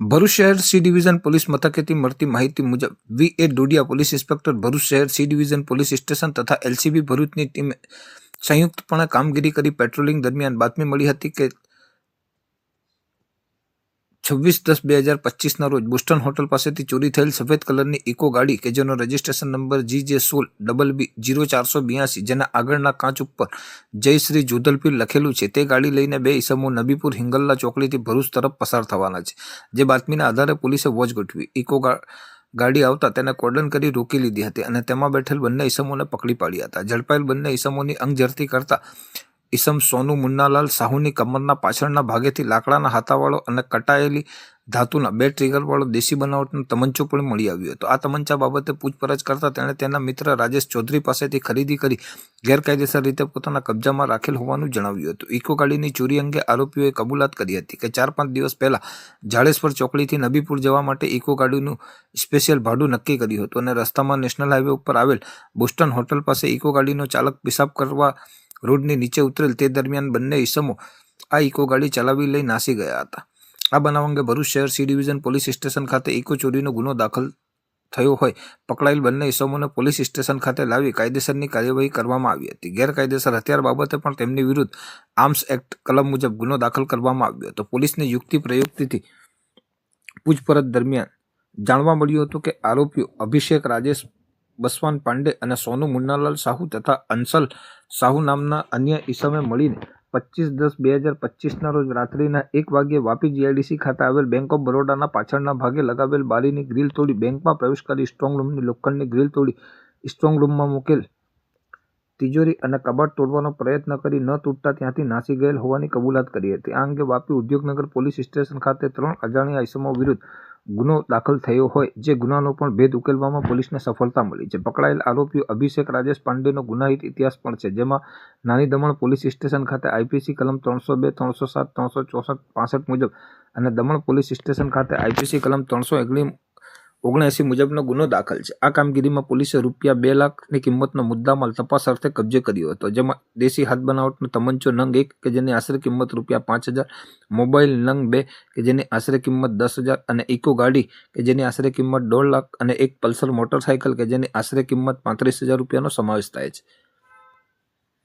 ભરૂચ શહેર C division police મથકેથી મળતી માહિતી મુજબ V A Dodiya police inspector Bharuch શહેર સી ડિવિઝન પોલીસ સ્ટેશન તથા એલસીબી ભરૂચની ટીમે સંયુક્તપણે કામગીરી કરી પેટ્રોલિંગ દરમિયાન બાતમી મળી હતી કે છવ્વીસ દસ બે હજાર પચીસના રોજ બોસ્ટન હોટલ પાસેથી ચોરી થયેલ સફેદ કલરની ઇકો ગાડી કે જેનો રજિસ્ટ્રેશન નંબર જી જે સોળ ડબલ બી જીરો ચારસો બ્યાસી જેના આગળના કાચ ઉપર જય શ્રી જોધલપીર લખેલું છે, તે ગાડી લઈને બે ઈસમો નબીપુર હિંગલ્લા ચોકડીથી ભરૂચ તરફ પસાર થવાના છે. જે બાતમીના આધારે પોલીસે વોચ ગોઠવી ઇકો ગાડી આવતા તેને કોર્ડન કરી રોકી લીધી હતી અને તેમાં બેઠેલ બંને ઈસમોને પકડી પાડ્યા હતા. ઝડપાયેલ બંને ઈસમોની અંગઝડતી કરતા ઈસમ સોનુ મુન્નાલાલ સાહુની કમરના પાછળના ભાગેથી લાકડાના હાથાવાળો અને કટાયેલી ધાતુના બે ટ્રિગરવાળો દેશી બનાવટનો તમંચો પણ મળી આવ્યો હતો. આ તમંચા બાબતે પૂછપરછ કરતા તેણે તેના મિત્ર રાજેશ ચૌધરી પાસેથી ખરીદી કરી ગેરકાયદેસર રીતે પોતાના કબજામાં રાખેલ હોવાનું જણાવ્યું હતું. ઇકો ગાડીની ચોરી અંગે આરોપીઓએ કબૂલાત કરી હતી કે ચાર પાંચ દિવસ પહેલા જાડેશ્વર ચોકડીથી નબીપુર જવા માટે ઇકો ગાડીનું સ્પેશિયલ ભાડું નક્કી કર્યું હતું અને રસ્તામાં નેશનલ હાઈવે ઉપર આવેલ બોસ્ટન હોટલ પાસે ઇકો ગાડીનો ચાલક પેશાબ કરવા રોડની નીચે ઉતરેલ તે દરમિયાન બંને ઈસમો આ ઇકો ગાડી ચલાવી લઈ નાસી ગયા હતા. આ બનાવ અંગે ભરૂચ શહેર સી ડિવિઝન પોલીસ સ્ટેશન ખાતે ઇકો ચોરીનો ગુનો દાખલ થયો હોય પકડાયેલ બંને ઇસમોને પોલીસ સ્ટેશન ખાતે લાવી કાયદેસરની કાર્યવાહી કરવામાં આવી હતી. ગેરકાયદેસર હથિયાર બાબતે પણ તેમની વિરુદ્ધ આર્મ્સ એક્ટ કલમ મુજબ ગુનો દાખલ કરવામાં આવ્યો હતો. પોલીસની યુક્તિ પ્રયુક્તિથી પૂછપરછ દરમિયાન જાણવા મળ્યું હતું કે આરોપીઓ અભિષેક રાજેશ બસવાન પાંડે અને સોનુ મુન્નાલાલ સાહુ તથા અંસલ સાહુ નામના અન્ય ઈસમે મળીને પચીસ દસ બે હજાર પચીસના રોજ રાત્રિના એક વાગ્યે વાપી જીઆઈડીસી ખાતે આવેલ બેંક ઓફ બરોડાના પાછળના ભાગે લગાવેલ બારીની ગ્રીલ તોડી બેંકમાં પ્રવેશ કરી સ્ટ્રોંગ રૂમની લોખંડની ગ્રીલ તોડી સ્ટ્રોંગ રૂમમાં મૂકેલ તિજોરી અને કબાટ તોડવાનો પ્રયત્ન કરી ન તૂટતા ત્યાંથી નાસી ગયેલ હોવાની કબૂલાત કરી હતી. આ અંગે વાપી ઉદ્યોગનગર પોલીસ સ્ટેશન ખાતે ત્રણ અજાણ્યા ઇસમો વિરુદ્ધ ગુનો દાખલ થયો હોય, જે ગુનાનો પણ ભેદ ઉકેલવામાં પોલીસને સફળતા મળી છે. પકડાયેલ આરોપીઓ અભિષેક રાજેશ પાંડેનો ગુનાહિત ઇતિહાસ પણ છે, જેમાં નાની દમણ પોલીસ સ્ટેશન ખાતે આઈપીસી કલમ ત્રણસો બે, ત્રણસો સાત, ત્રણસો ચોસઠ, પાસઠ મુજબ અને દમણ પોલીસ સ્ટેશન ખાતે આઈપીસી કલમ ત્રણસો એકલી ઓગણએંસી મુજબનો ગુનો દાખલ છે. આ કામગીરીમાં પોલીસે રૂપિયા બે લાખની કિંમતનો મુદ્દામાલ તપાસ અર્થે કબજે કર્યો હતો, જેમાં દેશી હાથ બનાવટનો તમંચો નંગ એક કે જેની આશરે કિંમત રૂપિયા પાંચ હજાર, મોબાઈલ નંગ બે કે જેની આશરે કિંમત દસ હજાર અને ઇકો ગાડી કે જેની આશરે કિંમત દોઢ લાખ અને એક પલ્સર મોટરસાયકલ કે જેની આશરે કિંમત પાંત્રીસ હજાર રૂપિયાનો સમાવેશ થાય છે.